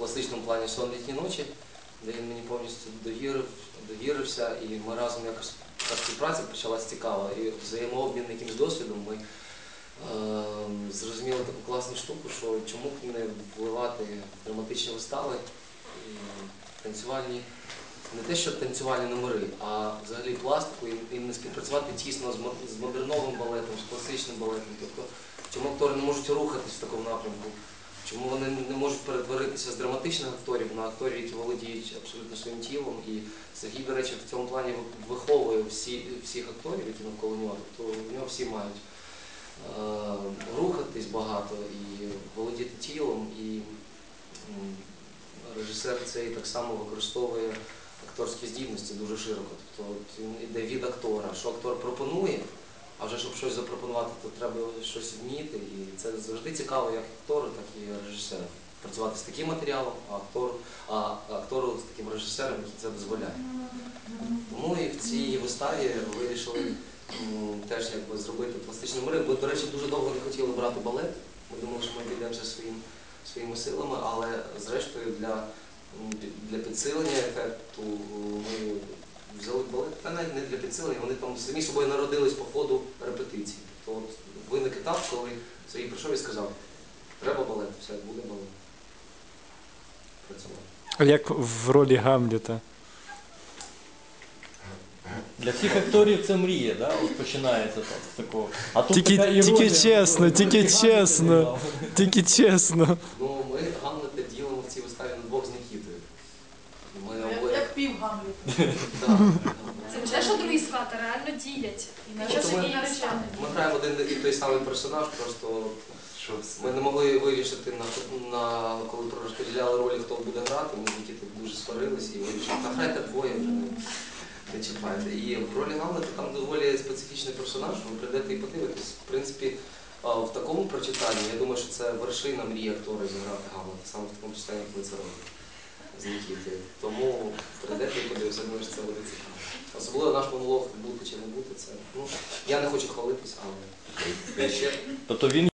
класичному плані сон літні ночі, де він мені повністю довірив, довірився, і ми разом якось та співпраця почалась цікава. І взаємообмін якимсь досвідом ми е, зрозуміли таку класну штуку, що чому б не впливати драматичні вистави і танцювальні, не те, що танцювальні номери, а взагалі пластику і, і не співпрацювати тісно з модерновим балетом, з класичним балетом. Тобто, чому актори не можуть рухатись в такому напрямку? Чому вони не можуть перетворитися з драматичних акторів на акторів, які володіють абсолютно своїм тілом? І Сергій, до речі, в цьому плані виховує всі, всіх акторів, які навколо нього. Тобто в нього всі мають е, рухатись багато і володіти тілом. І режисер цей так само використовує акторські здібності дуже широко. Тобто от він іде від актора, що актор пропонує, а вже щоб щось запропонувати, то треба щось вміти. І це завжди цікаво як актору, так і режисеру. Працювати з таким матеріалом, а актору, а актору з таким режисером, це дозволяє. Тому і в цій виставі вирішили теж якби зробити пластичні номери. Бо, до речі, дуже довго не хотіли брати балет. Ми думали, що ми підемося своїм, своїми силами, але зрештою для, для підсилення ефекту ми взяли балет, та навіть не для підсилення, вони там самі собою народились по ходу репетиції. Тобто от виник етап, коли Сергій прийшов і сказав, треба балет, все, буде балет. Працювати. Як в ролі Гамліта. Для всіх акторів це мрія, да? От починається так, з такого. А тут Тільки- така іронія, тільки чесно, ну, тільки чесно. Тільки чесно. Ну, ми Гамлета ділимо в цій виставі на двох з Нікітою. Ми Як, обоє. як пів Гамліта. Це не те, що другий склад, а реально ділять. І на час ми- граємо один і той самий персонаж, просто ми не могли вирішити на, на коли розподіляли ролі, хто буде грати. Ми з Нікітою дуже сварилися і вирішили, та грайте двоє вже не, не чіпайте. І в ролі Гамлета там доволі специфічний персонаж, ви прийдете і подивитесь. В принципі, а, в такому прочитанні, я думаю, що це вершина мрії актора зіграти Гамлета, саме в такому читанні, як ви це робите з. Тому прийдете і подивитися, я думаю, що це буде цікаво. Особливо наш монолог бути чи не бути, це. Ну, я не хочу хвалитись, але ще Тобто він